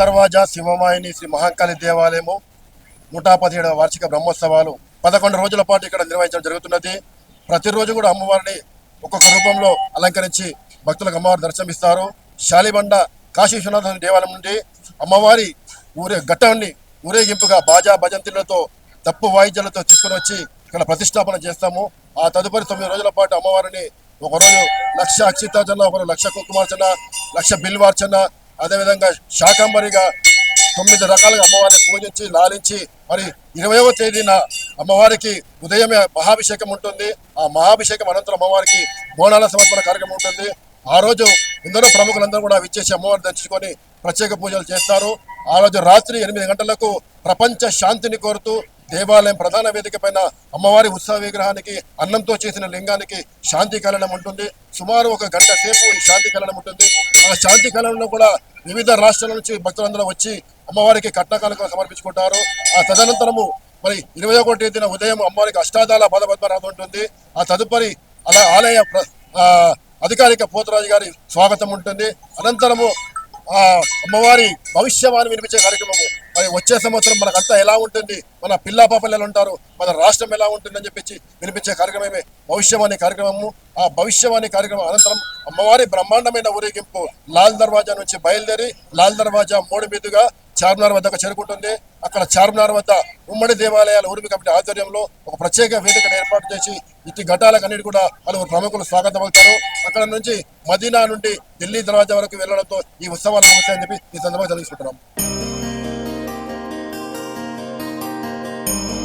దర్వాజా సింహమాయిని శ్రీ మహాకాళి దేవాలయము నూట పదిహేడవ వార్షిక బ్రహ్మోత్సవాలు పదకొండు రోజుల పాటు ఇక్కడ నిర్వహించడం జరుగుతున్నది. ప్రతిరోజు కూడా అమ్మవారిని ఒక్కొక్క రూపంలో అలంకరించి భక్తులకు అమ్మవారి దర్శనమిస్తారు. శాలిబండ కాశీ విశ్వనాథ దేవాలయం నుండి అమ్మవారి ఊరే ఘట్టాన్ని ఊరేగింపుగా బాజా భజంతులతో తప్పు వాయిద్యాలతో తీసుకుని వచ్చి ఇక్కడ ప్రతిష్టాపన చేస్తాము. ఆ తదుపరి తొమ్మిది రోజుల పాటు అమ్మవారిని ఒకరోజు లక్ష అక్షితార్చన ఒకరోజు లక్ష కుంకుమార్చన లక్ష బిల్వార్చన అదేవిధంగా శాకంబరిగా తొమ్మిది రకాలుగా అమ్మవారిని పూజించి లాలించి మరి ఇరవయవ తేదీన అమ్మవారికి ఉదయమే మహాభిషేకం ఉంటుంది. ఆ మహాభిషేకం అనంతరం అమ్మవారికి బోనాల సమర్పణ కార్యక్రమం ఉంటుంది. ఆ రోజు ఎందరో ప్రముఖులందరూ కూడా విచ్చేసి అమ్మవారిని దర్శించుకొని ప్రత్యేక పూజలు చేస్తారు. ఆ రోజు రాత్రి ఎనిమిది గంటలకు ప్రపంచ శాంతిని కోరుతూ దేవాలయం ప్రధాన వేదిక పైన అమ్మవారి ఉత్సవ విగ్రహానికి అన్నంతో చేసిన లింగానికి శాంతి కలనం ఉంటుంది. సుమారు ఒక గంట సేపు ఈ శాంతి కలనం ఉంటుంది. ఆ శాంతి కలనంలో కూడా వివిధ రాష్ట్రాల నుంచి భక్తులందరూ వచ్చి అమ్మవారికి కట్నకాలకు సమర్పించుకుంటారు. ఆ తదనంతరము మరి ఇరవై ఒకటి దిన ఉదయం అమ్మవారికి అష్టాదాల పదపద్మరాధం ఉంటుంది. ఆ తదుపరి అలా ఆలయ అధికారిక పోతరాజు గారి స్వాగతం ఉంటుంది. అనంతరము అమ్మవారి భవిష్యవాణి వినిపించే కార్యక్రమము మరి వచ్చే సంవత్సరం మనకంతా ఎలా ఉంటుంది? మన పిల్లా పాపలు ఎలా ఉంటారు? మన రాష్ట్రం ఎలా ఉంటుందని చెప్పి వినిపించే కార్యక్రమమే భవిష్యవాణి కార్యక్రమము. ఆ భవిష్యవాణి కార్యక్రమం అనంతరం అమ్మవారి బ్రహ్మాండమైన ఊరేగింపు లాల్ దర్వాజా నుంచి బయలుదేరి లాల్ దర్వాజా మూడు మీదుగా చార్మినార్ వద్దకు చేరుకుంటుంది. అక్కడ చార్మినార్ వద్ద ఉమ్మడి దేవాలయాల ఊరిమి కమిటీ ఆధ్వర్యంలో ఒక ప్రత్యేక వేదికను ఏర్పాటు చేసి ఇట్టి ఘటాలకన్నిటి కూడా పలువురు ప్రముఖులు స్వాగతం అవుతారు అక్కడ నుంచి మదీనా నుండి ఢిల్లీ దర్వాజా వరకు వెళ్ళడంతో ఈ ఉత్సవాలు ముగుస్తాయని చెప్పి ఈ సందర్భంగా తెలుసుకుంటున్నాం Thank you.